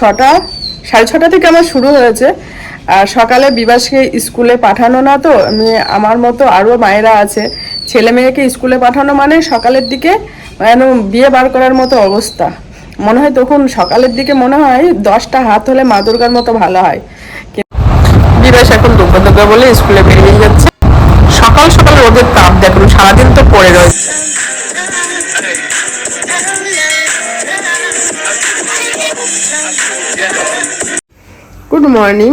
ছটা, সাড়ে ছটা থেকে আমার শুরু হয়েছে। আর সকালে বিবাসকে স্কুলে পাঠানো না তো, আমি, আমার মতো আরও মায়েরা আছে। ছেলে মেয়েকে স্কুলে পাঠানো মানে সকালের দিকে যেন বিয়ে বার করার মতো অবস্থা। মনে হয় তখন সকালের দিকে মনে হয় দশটা হাত হলে মা দুর্গার মতো ভালো হয়। বিবাস এখন দুর্গা দুর্গা বলে স্কুলে বেরিয়ে যাচ্ছে। সকাল সকাল রোদের তাপ দেখুন, সারাদিন তো পড়ে রয়েছে। গুড মর্নিং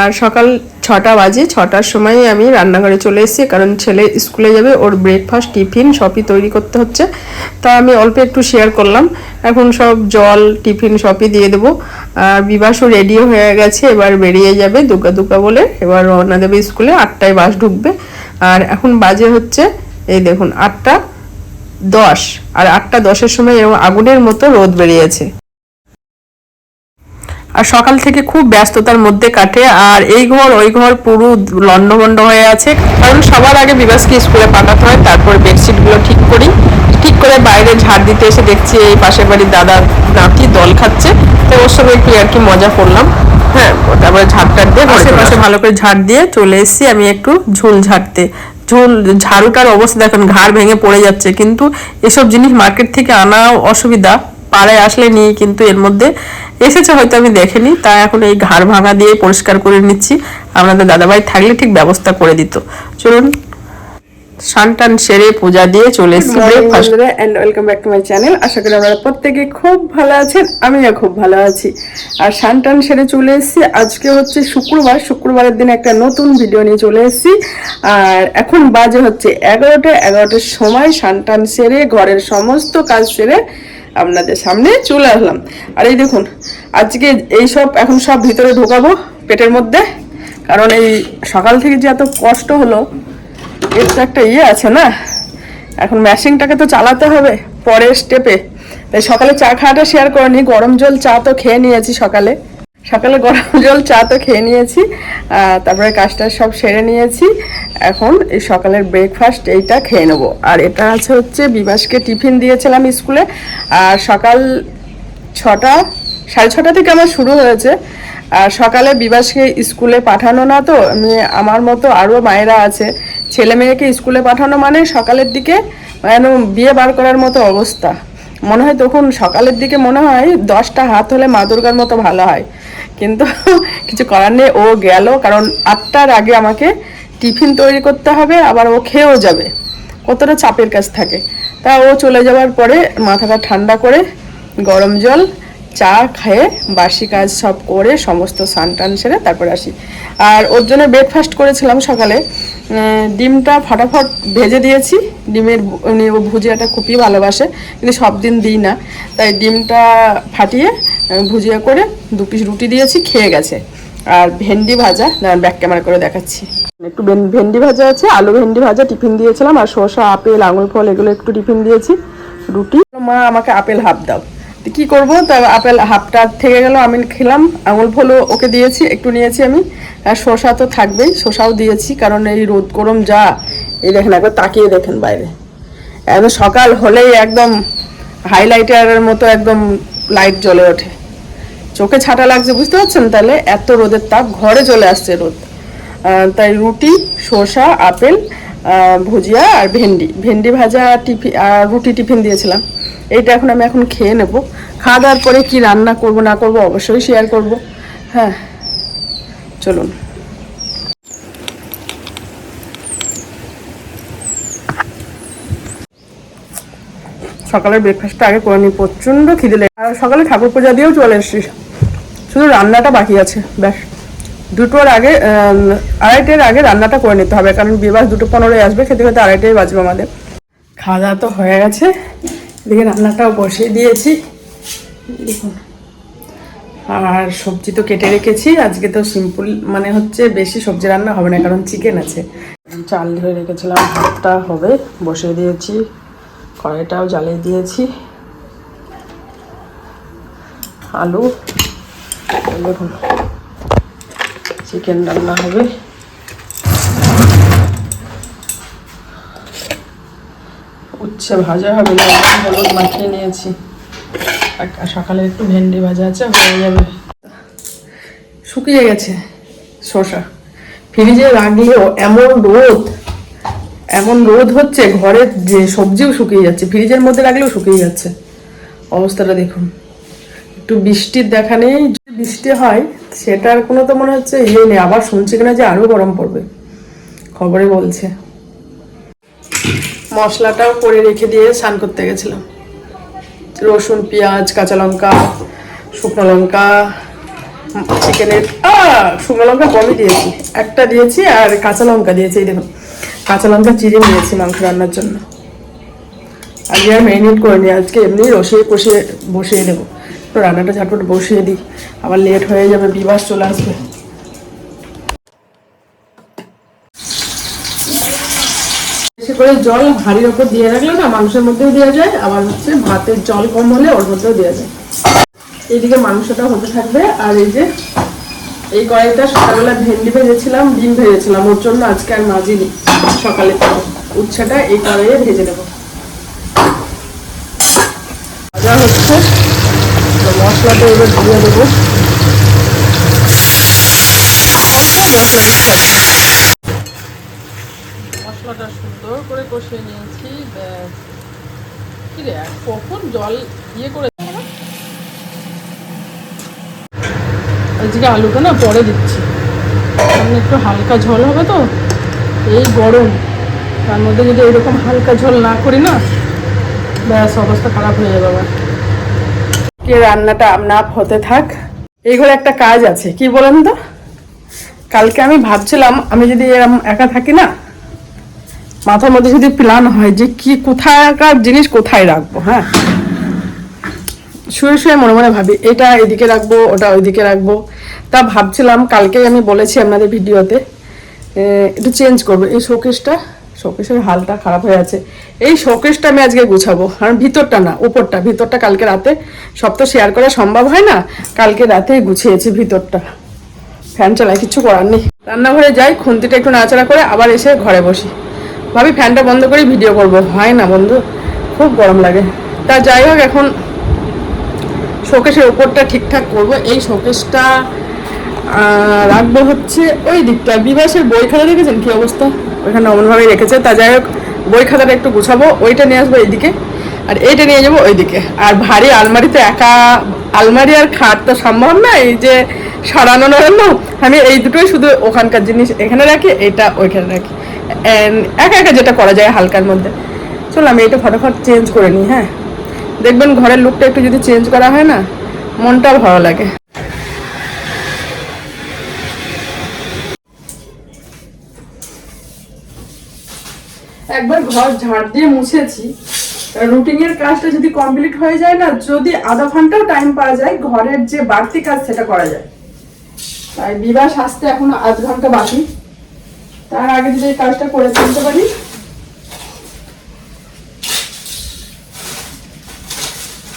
আর সকাল ছটা বাজে, ছটার সময় আমি রান্নাঘরে চলে এসেছি, কারণ ছেলে স্কুলে যাবে, ওর ব্রেকফাস্ট টিফিন সবই তৈরি করতে হচ্ছে। তা আমি অল্প একটু শেয়ার করলাম। এখন সব জল টিফিন সবই দিয়ে দেবো। আর বিবাসও রেডিও হয়ে গেছে, এবার বেরিয়ে যাবে দুর্গা দুর্গা বলে। এবার রওনা দেবে স্কুলে, আটটায় বাস ঢুকবে। আর এখন বাজে হচ্ছে, এই দেখুন, আটটা দশ। আর আটটা দশের সময় এরকম আগুনের মতো রোদ বেরিয়েছে। আর সকাল থেকে খুব ব্যস্ততার মধ্যে কাটে আর এই ঘর ওই ঘর পুরো লন্ডভন্ড হয়ে আছে। কারণ সবার আগে বিবাসকে স্কুলে পাঠাতে হয় তারপর বেডশিটগুলো ঠিক করি। ঠিক করে বাইরে ঝাড় দিতে এসে দেখছি এই পাশের বাড়ির দাদা নাতি দল খাচ্ছে। তো ওর সঙ্গে একটু আর কি মজা করলাম। হ্যাঁ তারপরে ঝাড় টাড় দিয়ে আশেপাশে ভালো করে ঝাড় দিয়ে চলে এসেছি আমি একটু ঝুল ঝাড়তে। ঝুল ঝাড়ুটার অবস্থা দেখেন ঘাড় ভেঙে পড়ে যাচ্ছে। কিন্তু এসব জিনিস মার্কেট থেকে আনাও অসুবিধা। পাড়ায় আসলে নিই কিন্তু এর মধ্যে এসেছে হয়তো আমি দেখিনি। তা এখন এই ঘাড় ভাঙা দিয়ে পরিষ্কার করে নিচ্ছি। আপনাদের দাদাভাই থাকলে ঠিক ব্যবস্থা করে দিত। চলুন সানটান সেরে পূজা দিয়ে চলে এসেছি breakfast and welcome back to my channel আশা করি আপনারা প্রত্যেকে খুব ভালো আছেন আমিও খুব ভালো আছি। আর সানটান সেরে চলে এসেছি। আজকে হচ্ছে শুক্রবার শুক্রবারের দিন একটা নতুন ভিডিও নিয়ে চলে এসেছি। আর এখন বাজে হচ্ছে এগারোটা এগারোটার সময় সানটান সেরে ঘরের সমস্ত কাজ সেরে আপনাদের সামনে চলে আসলাম। আর এই দেখুন, আজকে এই সব এখন সব ভিতরে ঢোকাবো পেটের মধ্যে। কারণ এই সকাল থেকে যে এত কষ্ট হলো, এর তো একটা ইয়ে আছে না? এখন ম্যাশিংটাকে তো চালাতে হবে পরের স্টেপে তাই সকালে চা খাওয়াটা শেয়ার করেনি, গরম জল চা তো খেয়ে নিয়েছি সকালে। সকালে গরম জল চা তো খেয়ে নিয়েছি তারপরে কাজটা সব সেরে নিয়েছি। এখন এই সকালের ব্রেকফাস্ট এইটা খেয়ে নেব। আর এটা আছে হচ্ছে বিবাসকে টিফিন দিয়েছিলাম স্কুলে। আর সকাল ছটা, সাড়ে ছটা থেকে আমার শুরু হয়েছে। আর সকালে বিবাসকে স্কুলে পাঠানো না তো, আমি আমার মতো আরও মায়েরা আছে। ছেলে মেয়েকে স্কুলে পাঠানো মানে সকালের দিকে যেন বিয়ে বার করার মতো অবস্থা। মনে হয় তখন সকালের দিকে মনে হয় দশটা হাত হলে মা দুর্গার মতো ভালো হয়। কিন্তু কিছু করার নেই, ও গেল, কারণ আটটার আগে আমাকে টিফিন তৈরি করতে হবে, আবার ও খেয়েও যাবে। কতটা চাপের কাজ থাকে। তা ও চলে যাওয়ার পরে মাথাটা ঠান্ডা করে গরম জল চা খেয়ে বাসি কাজ সব করে সমস্ত স্নান টান সেরে তারপরে আসি। আর ওর জন্য ব্রেকফাস্ট করেছিলাম সকালে। ডিমটা ফটাফট ভেজে দিয়েছি। ডিমের উনি ও ভুজিয়াটা খুবই ভালোবাসে, কিন্তু সব দিন দিই না। তাই ডিমটা ফাটিয়ে ভুজিয়া করে দু পিস রুটি দিয়েছি, খেয়ে গেছে। আর ভেন্ডি ভাজা ব্যাক ক্যামেরা করে দেখাচ্ছি। একটু ভেন- ভেন্ডি ভাজা আছে, আলু ভেন্ডি ভাজা, টিফিন দিয়েছিলাম, আর শসা, আপেল আঙুল ফল, এগুলো একটু টিফিন দিয়েছি। রুটি। মা, আমাকে আপেল হাফ দাও। কি করব? তা আপেল হাফটা থেকে গেল আমি খেলাম আঙুল ফলও ওকে দিয়েছি, একটু নিয়েছি আমি, আর শসা তো থাকবেই, শসাও দিয়েছি, কারণ এই রোদ গরম যা, এই দেখেন একবার তাকিয়ে দেখেন বাইরে। একদম সকাল হলেই একদম হাইলাইটারের মতো একদম লাইট জ্বলে ওঠে। চোখে ছাটা লাগছে, বুঝতে পারছেন তাহলে? এত রোদের তাপ, ঘরে চলে আসছে রোদ। তাই রুটি, শসা, আপেল ভুজিয়া আর ভেন্ডি। ভেন্ডি ভাজা টিফিন আর রুটি টিফিন দিয়েছিলাম। এইটা এখন আমি এখন খেয়ে নেব। খাওয়া দাওয়ার পরে কি রান্না করব, না করব, অবশ্যই শেয়ার করব। হ্যাঁ চলুন। সকালের ব্রেকফাস্টটা আগে করে নিই প্রচণ্ড খিদে লেগে সকালে ঠাকুর পূজা দিয়েও চলে এসেছি। শুধু রান্নাটা বাকি আছে, ব্যাস। দুটোর আগে আড়াইটের আগে রান্নাটা করে নিতে হবে, কারণ বিবাহ দুটো পনেরোই আসবে, খেতে খেতে আড়াইটাই বাজবে আমাদের। খাওয়া দাওয়া তো হয়ে গেছে, এদিকে রান্নাটাও বসিয়ে দিয়েছি। আর সবজি তো কেটে রেখেছি, আজকে তো সিম্পল মানে হচ্ছে বেশি সবজি রান্না হবে না, কারণ চিকেন আছে। চাল ধরে রেখেছিলাম, ভাতটা হবে, বসিয়ে দিয়েছি, কড়াইটাও জ্বালিয়ে দিয়েছি। আলু, দেখুন চিকেন রান্না হবে। উচ্ছে ভাজা হবে লবণ হলুদ মাখিয়ে নিয়েছি। সকালে একটু ভেন্ডি ভাজা আছে, হয়ে যাবে। শুকিয়ে গেছে শসা। ফ্রিজে রাখলেও এমন রোদ এমন রোদ হচ্ছে ঘরের যে সবজিও শুকিয়ে যাচ্ছে, ফ্রিজের মধ্যে রাখলেও শুকিয়ে যাচ্ছে। অবস্থাটা দেখুন। একটু বৃষ্টির দেখা নেই বৃষ্টি হয়, সেটার কোনো তো মনে হচ্ছে ইয়ে নেই, আবার শুনছি কিনা যে আরও গরম পড়বে, খবরে বলছে। মশলাটাও করে রেখে দিয়ে স্নান করতে গেছিলাম। রসুন, পেঁয়াজ, কাঁচা লঙ্কা, শুকনো লঙ্কা, চিকেনের শুকনো লঙ্কা কমই দিয়েছি। একটা দিয়েছি আর কাঁচা লঙ্কা দিয়েছি, এই দেখুন। কাঁচা লঙ্কা চিড়ে নিয়েছি মাংস রান্নার জন্য। আজকে আর ম্যারিনেট করে নিই আজকে এমনি রসিয়ে কষিয়ে বসিয়ে দেবো তো রান্নাটা ঝটপট বসিয়ে দিই। আবার লেট হয়ে যাবে, বিবাস চলে আসবে। করে জল হাঁড়ির ওপর দিয়ে রাখলে না মাংসের মধ্যেও দেওয়া যায়, আবার হচ্ছে ভাতের জল কম হলে ওর মধ্যেও দেওয়া যায়। এইদিকে মাংসটা হতে থাকবে, আর এই যে এই কড়াইটা সকালবেলা ভেন্ডি ভেজেছিলাম, ডিম ভেজেছিলাম, ওর জন্য আজকে আর মাজিনি সকালে। উচ্ছেটা এই কড়াইয়ে ভেজে নেব ভাজা হচ্ছে তো মশলাটা এবার দিয়ে দেবো। মশলাটা সুন্দর করে কষিয়ে নিয়েছি, ব্যাস। কি রে, আর কখন জল ইয়ে করে আজকে আলুটা না পরে দিচ্ছি। কারণ একটু হালকা ঝোল হবে তো, এই গরম। তার মধ্যে যদি এরকম হালকা ঝোল না করি না, ব্যাস অবস্থা খারাপ হয়ে যাবে আবার কে রান্নাটা আপনার হতে থাক। এই ঘরে একটা কাজ আছে, কি বলেন তো? কালকে আমি ভাবছিলাম, আমি যদি এরম একা থাকি না, মাথার মধ্যে যদি প্ল্যান হয় যে কি কোথাকার জিনিস কোথায় রাখব হ্যাঁ? শুয়ে শুয়ে মনে মনে ভাবি, এটা এদিকে রাখব, ওটা ওইদিকে রাখব। তা ভাবছিলাম কালকে আমি বলেছি আপনাদের ভিডিওতে একটু চেঞ্জ করব। এই শোকেসটা শোকেসের হালটা খারাপ হয়ে আছে। এই শোকেসটা আমি আজকে গুছাবো আর ভিতরটা না, উপরটা, ভিতরটা কালকে রাতে। সব তো শেয়ার করা সম্ভব হয় না, কালকে রাতেই গুছিয়েছি ভিতরটা। ফ্যান চালাই কিছু করার নেই। রান্নাঘরে যাই, খুন্তিটা একটু নাড়াচাড়া করে আবার এসে ঘরে বসি। ভাবি, ফ্যানটা বন্ধ করে ভিডিও করব। হয় না বন্ধু, খুব গরম লাগে। তা যাই হোক, এখন শোকেসের ওপরটা ঠিকঠাক করব। এই শোকেসটা রাখব হচ্ছে ওই দিকটা বিবাসের বই খাতা দেখেছেন কি অবস্থা? ওইখানে অমনভাবেই রেখেছে। তা যাই হোক, বই খাতাটা একটু গুছাবো, ওইটা নিয়ে আসব এইদিকে, আর এইটা নিয়ে যাব ওইদিকে। আর ভারী আলমারিতে একা, আলমারি আর খাট তো সম্ভব না, এই যে সরানো নড়ানো আমি এই দুটোই শুধু ওখানকার জিনিস এখানে রাখি, এটা ওইখানে রাখি। একা একা যেটা করা যায় হালকার মধ্যে। চলো আমি এটা ফটাফট চেঞ্জ করে নিই হ্যাঁ। দেখবেন ঘরের লুকটা একটু যদি চেঞ্জ করা হয় না মনটা ভালো লাগে। একবার ঘর ঝাড় দিয়ে মুছেছি। রুটিং এর কাজটা যদি কমপ্লিট হয়ে যায় না, যদি আধা ঘন্টাও টাইম পাওয়া যায়, ঘরের যে বাড়তি কাজ সেটা করা যায়। তাই বিবাহ আসতে এখন আধ ঘণ্টা বাকি। তার আগে যদি এই কাজটা করে ফেলতে পারি।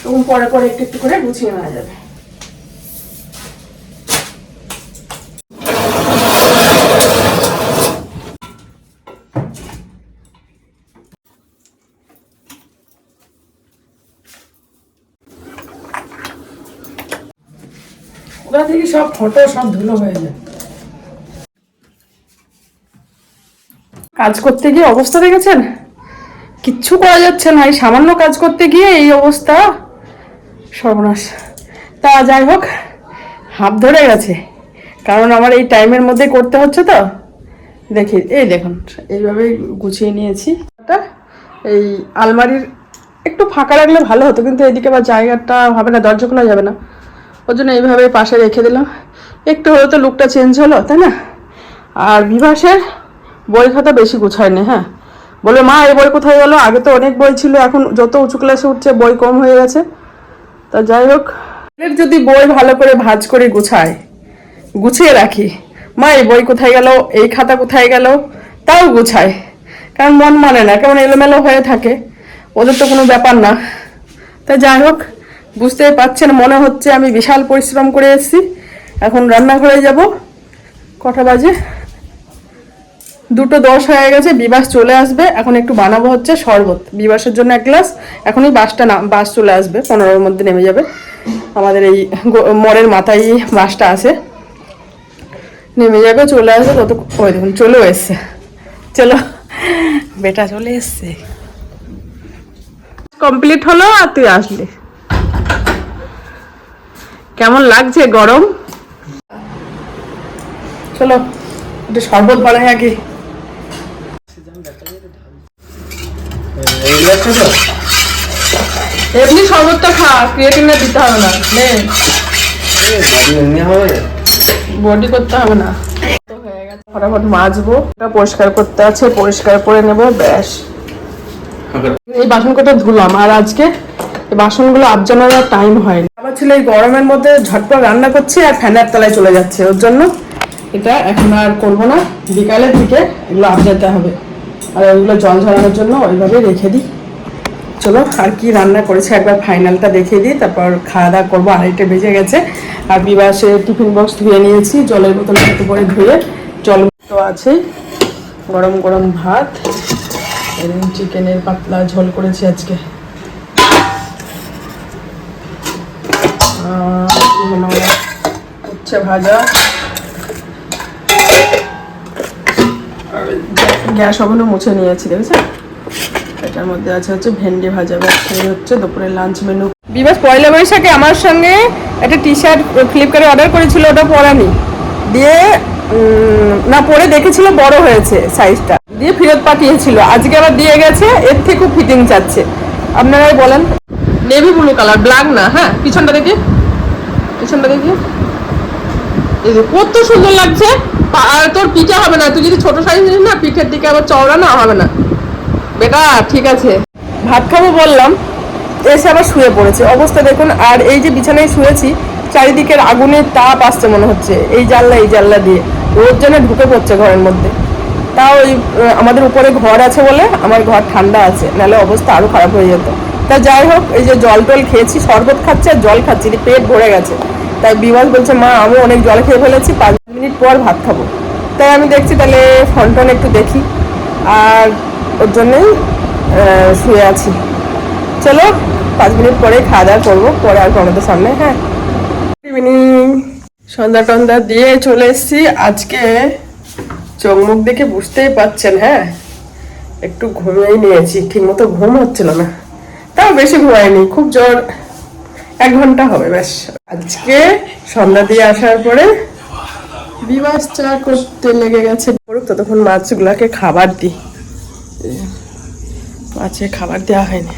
তখন পরে পরে একটু একটু করে গুছিয়ে নেওয়া যাবে ওটা থেকে সব ফটো সব ধুলো হয়ে যায়। কাজ করতে গিয়ে অবস্থা দেখেছেন? কিচ্ছু করা যাচ্ছে না। এই সামান্য কাজ করতে গিয়ে এই অবস্থা। সর্বনাশ। তা যাই হোক হাত ধরে গেছে। কারণ আমার এই টাইমের মধ্যে করতে হচ্ছে তো। দেখি, এই দেখুন এইভাবে গুছিয়ে নিয়েছি। এই আলমারির একটু ফাঁকা রাখলে ভালো হতো, কিন্তু এদিকে আবার জায়গাটা হবে না, দরজা খোলা যাবে না। ওর জন্য এইভাবে পাশে রেখে দিলাম একটু হয়তো লুকটা চেঞ্জ হলো, তাই না? আর বিভাসের বই খাতা বেশি গুছায়নি হ্যাঁ? বলে মা, এই বই কোথায় গেলো? আগে তো অনেক বই ছিল, এখন যত উঁচু ক্লাসে উঠছে, বই কম হয়ে গেছে। তা যাই হোক যদি বই ভালো করে ভাঁজ করে গুছায়, গুছিয়ে রাখি, মা, এই বই কোথায় গেল? এই খাতা কোথায় গেল? তাও গুছায়, কারণ মন মানে না, কেমন এলোমেলো হয়ে থাকে, ওদের তো কোনো ব্যাপার না। তা যাই হোক বুঝতে পারছেন মনে হচ্ছে আমি বিশাল পরিশ্রম করে এসেছি। এখন রান্নাঘরে যাব। কটা বাজে? দুটো দশ হয়ে গেছে, বিবাস চলে আসবে। এখন একটু বানাবো হচ্ছে শরবত। বিবাসের জন্য এক গ্লাস, এখনই বাসটা না, বাস চলে আসবে, পনেরোর মধ্যে নেমে যাবে। আমাদের এই মোড়ের মাথায় বাসটা আছে। নেমে যাবে, চলে আসবে তত ওই দেখুন, চলেও এসছে। চলো, বেটা চলে এসছে। কমপ্লিট হলো আর তুই আসলি? কেমন লাগছে গরম? চলো একটু শরবত বানাই আগে। এমনি শরবতটা খা দিতে হবে না নে এই বাড়ি এমনি হবে? বডি করতে হবে না। তো হয়ে গেছে ফটাফট মাজবো। এটা পরিষ্কার করতে আছে পরিষ্কার করে নেব ব্যাস। এই বাসন কটা ধুলাম আর আজকে এই বাসনগুলো আবজানোর টাইম হয়নি। আবার এই গরমের মধ্যে ঝটপট রান্না করছি আর ফ্যানের তলায় চলে যাচ্ছে। ওর জন্য এটা এখন আর করব না। বিকালের দিকে এগুলো আবজাতে হবে। আর ওইগুলো জল ঝরানোর জন্য ওইভাবে রেখে দিই। চলো, আর কি রান্না করেছে? একবার ফাইনালটা দেখিয়ে দিই। তারপর খাওয়া দাওয়া করব। আড়াইটে বেজে গেছে। আর বিবাসে টিফিন বক্স ধুয়ে নিয়েছি। জলের বোতল একটু করে ধুয়ে জল তো আছেই। গরম গরম ভাত। এবং চিকেনের পাতলা ঝোল করেছি আজকে আর কি হলো উচ্ছে ভাজা। গ্যাস ওভেনও মুছে নিয়েছি, দেখেছেন? এটার মধ্যে আছে হচ্ছে ভেন্ডি ভাজা এই হচ্ছে দুপুরের লাঞ্চ মেনু বিবাস পয়লা বৈশাখে আমার সঙ্গে একটা টি শার্ট ফ্লিপকার্টে অর্ডার করেছিল, ওটা পরানি দিয়ে না, পরে দেখেছিল বড় হয়েছে সাইজটা দিয়ে ফেরত পাঠিয়েছিল। আজকে আবার দিয়ে গেছে, এর থেকেও ফিটিং চাচ্ছে। আপনারাই বলেন। নেভি ব্লু কালার ব্ল্যাক না হ্যাঁ? পিছনটা দেখি। পিছনটা দেখি। কত সুন্দর লাগছে। তোর পিঠে হবে না, তুই যদি ছোট সাইজ নিস না, পিঠের দিকে আবার চওড়া না, হবে না। বেটা, ঠিক আছে। ভাত খাব বললাম, এসে আবার শুয়ে পড়েছে। অবস্থা দেখুন, আর এই যে বিছানায় শুয়েছি, চারিদিকের আগুনের তাপ আসছে মনে হচ্ছে, এই জানলা এই জানলা দিয়ে। রোদ যেন ঢুকে পড়ছে ঘরের মধ্যে। তাও ওই আমাদের উপরে ঘর আছে বলে, আমার ঘর ঠান্ডা আছে, নাহলে অবস্থা আরও খারাপ হয়ে যেত। তা যাই হোক, এই যে জল টল খেয়েছি, শরবত খাচ্ছে আর জল খাচ্ছি পেট ভরে গেছে। তাই বিবাস বলছে, মা আমি অনেক জল খেয়ে ফেলেছি, পাঁচ মিনিট পর ভাত খাব। তাই আমি দেখছি তাহলে ফোন একটু দেখি, আর ওর জন্যই শুয়ে আছি। চলো, পাঁচ মিনিট পরে খাওয়া দাওয়া করব, পরে আর তোমাদের সামনে হ্যাঁ। ইভিনিং সন্ধ্যা টন্ধা দিয়ে চলে এসেছি। আজকে চোখ মুখ দেখে বুঝতেই পাচ্ছেন হ্যাঁ। একটু ঘুমিয়েই নিয়েছি ঠিক মতো ঘুম হচ্ছিল না। তাও বেশি ঘুমায়নি, খুব জোর এক ঘণ্টা হবে, ব্যাস। আজকে সন্ধ্যা দিয়ে আসার পরে বিবাস চা করতে লেগে গেছে। ততক্ষণ মাছগুলাকে খাবার দিই। মাছে খাবার দেওয়া হয়নি।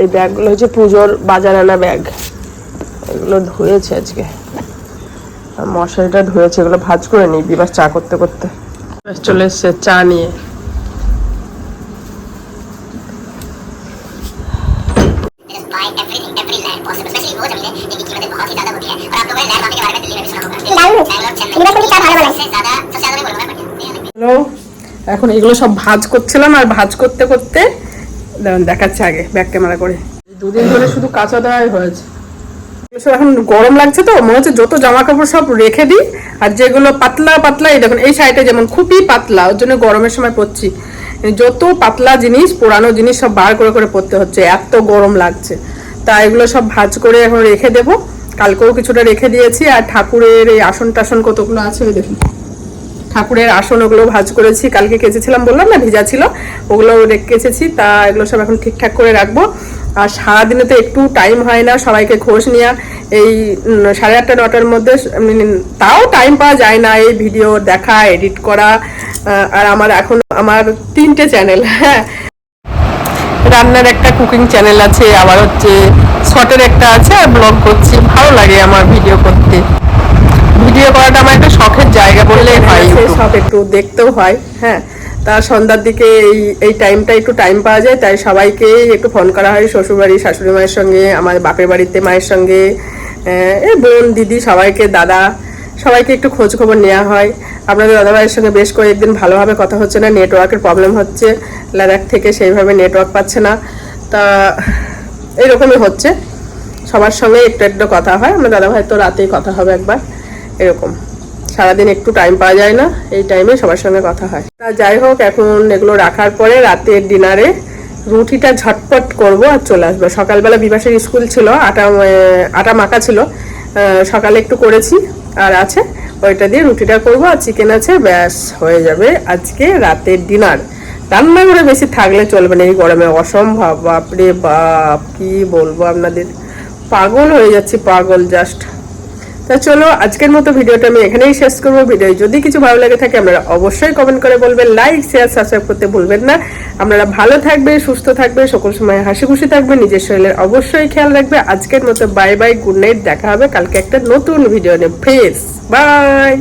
এই ব্যাগগুলো হচ্ছে পুজোর বাজার আনা ব্যাগ। এগুলো ধুয়েছে আজকে। মশারিটা ধরেছে এগুলো ভাজ করে নিই বিবাস চা করতে করতে। চলে এসছে চা নিয়ে। এখন এগুলো সব ভাজ করছিলাম আর ভাজ করতে করতে দেখাচ্ছে আগে ব্যাক ক্যামেরা করে। দুদিন ধরে শুধু কাঁচা দেওয়াই হয়েছে। এখন গরম লাগছে তো, মনে হচ্ছে যত জামা কাপড় সব রেখে দিই, আর যেগুলো পাতলা পাতলা, এই দেখুন, এই শাড়িটা যেমন খুবই পাতলা, ওর জন্য গরমের সময় পরছি। যত পাতলা জিনিস, পুরানো জিনিস সব বার করে করে পরতে হচ্ছে, এত গরম লাগছে। তা এগুলো সব ভাজ করে এখন রেখে দেবো, কালকেও কিছুটা রেখে দিয়েছি, আর ঠাকুরের এই আসন টাসন কতগুলো আছে ওই দেখুন। ঠাকুরের আসন ওগুলো ভাজ করেছি, কালকে কেচেছিলাম বললাম না, ভিজা ছিল, ওগুলো কেচেছি, তা এগুলো সব এখন ঠিকঠাক করে রাখব। আর সারাদিনে তো একটু টাইম হয় না সবাইকে খোঁজ নেওয়া এই সাড়ে আটটা নটার মধ্যে তাও টাইম পাওয়া যায় না এই ভিডিও দেখা এডিট করা আর আমার এখন আমার তিনটে চ্যানেল হ্যাঁ। রান্নার একটা কুকিং চ্যানেল আছে আবার হচ্ছে শর্টের একটা আছে আর ব্লগ করছি। ভালো লাগে আমার ভিডিও করতে। ভিডিও করাটা আমার একটা শখের জায়গা বললেই হয় সব একটু দেখতেও হয় হ্যাঁ। তা সন্ধ্যার দিকে এই এই টাইমটা একটু টাইম পাওয়া যায়, তাই সবাইকে একটু ফোন করা হয় শ্বশুরবাড়ি শাশুড়ি মায়ের সঙ্গে, আমার বাপের বাড়িতে মায়ের সঙ্গে। এই বোন, দিদি, সবাইকে, দাদা, সবাইকে একটু খোঁজ খবর নেওয়া হয়। আপনাদের দাদাভাইয়ের সঙ্গে বেশ কয়েকদিন ভালোভাবে কথা হচ্ছে না নেটওয়ার্কের প্রবলেম হচ্ছে। লাদাখ থেকে সেইভাবে নেটওয়ার্ক পাচ্ছে না। তা এইরকমই হচ্ছে। সবার সঙ্গে একটু একটু কথা হয়। আমার দাদা দাদাভাই তো রাতেই কথা হবে একবার। এরকম। সারাদিন একটু টাইম পাওয়া যায় না, এই টাইমে সবার সঙ্গে কথা হয়। তা যাই হোক, এখন এগুলো রাখার পরে রাতের ডিনারে রুটিটা ঝটপট করব আর চলে আসব। সকালবেলা বিভাসের স্কুল ছিল, আটা আটা মাখা ছিল। সকালে একটু করেছি, আর আছে, ওইটা দিয়ে রুটিটা করব আর চিকেন আছে, ব্যাস, হয়ে যাবে আজকে রাতের ডিনার রান্না করে বেশি থাকলে চলবে না, এই গরমে অসম্ভব, বাপরে বাপ, কি বলব আপনাদের? পাগল হয়ে যাচ্ছি, পাগল জাস্ট তা চলো, আজকের মতো ভিডিওটা আমি এখানেই শেষ করব। ভিডিও যদি কিছু ভালো লাগে থাকে, আপনারা অবশ্যই কমেন্ট করে বলবেন লাইক শেয়ার সাবস্ক্রাইব করতে ভুলবেন না। আপনারা ভালো থাকবে, সুস্থ থাকবে, সকল সময় হাসি খুশি থাকবে, নিজের শরীরের অবশ্যই খেয়াল রাখবে। আজকের মতো বাই বাই গুড নাইট দেখা হবে। কালকে একটা নতুন ভিডিও নিয়ে। Face by